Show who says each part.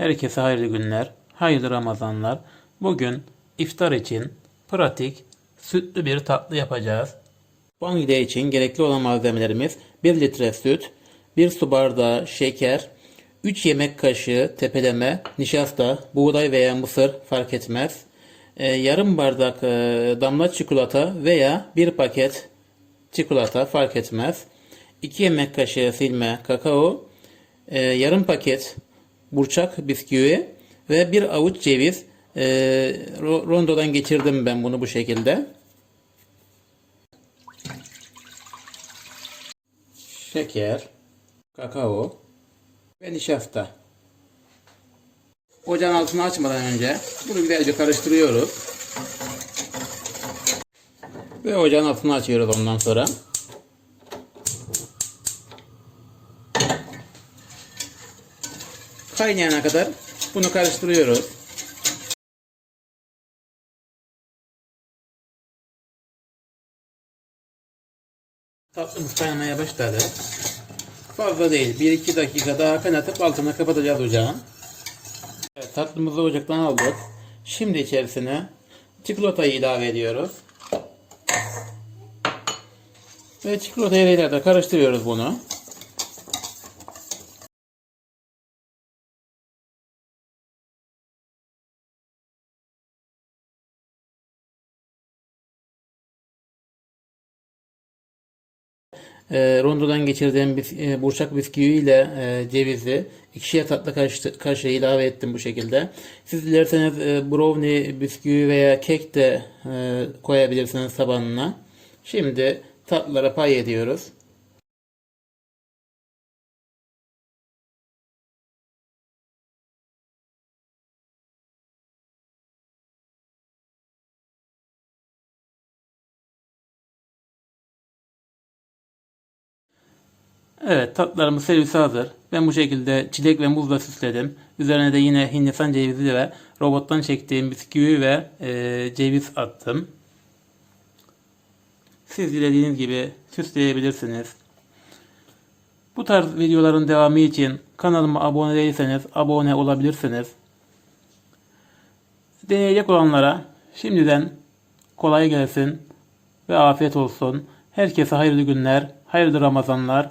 Speaker 1: Herkese hayırlı günler, hayırlı Ramazanlar. Bugün iftar için pratik sütlü bir tatlı yapacağız. Vanilya için gerekli olan malzemelerimiz 1 litre süt, 1 su bardağı şeker, 3 yemek kaşığı tepeleme nişasta, buğday veya mısır fark etmez. Ee, yarım bardak e, damla çikolata veya bir paket çikolata fark etmez. 2 yemek kaşığı silme kakao, e, yarım paket burçak bisküvi ve bir avuç ceviz. E, ro- rondodan geçirdim ben bunu bu şekilde. Şeker, kakao ve nişasta. Ocağın altını açmadan önce bunu güzelce karıştırıyoruz. Ve ocağın altını açıyoruz ondan sonra. Kaynayana kadar bunu karıştırıyoruz. Tatlımız kaynamaya başladı. Fazla değil. 1-2 dakika daha kaynatıp altına kapatacağız ocağın. Evet, tatlımızı ocaktan aldık. Şimdi içerisine çikolatayı ilave ediyoruz. Ve çikolata ile ileride karıştırıyoruz bunu. Rondodan geçirdiğim bis, e, burçak bisküvi ile e, cevizi ikişer tatlı kaşığı, kaşığı ilave ettim bu şekilde. Siz dilerseniz e, brownie bisküvi veya kek de e, koyabilirsiniz tabanına. Şimdi tatlılara pay ediyoruz. Evet tatlarımız servise hazır. Ben bu şekilde çilek ve muzla süsledim. Üzerine de yine hindistan cevizi ve robottan çektiğim bisküvi ve e, ceviz attım. Siz dilediğiniz gibi süsleyebilirsiniz. Bu tarz videoların devamı için kanalıma abone değilseniz abone olabilirsiniz. Deneyecek olanlara şimdiden kolay gelsin ve afiyet olsun. Herkese hayırlı günler, hayırlı Ramazanlar.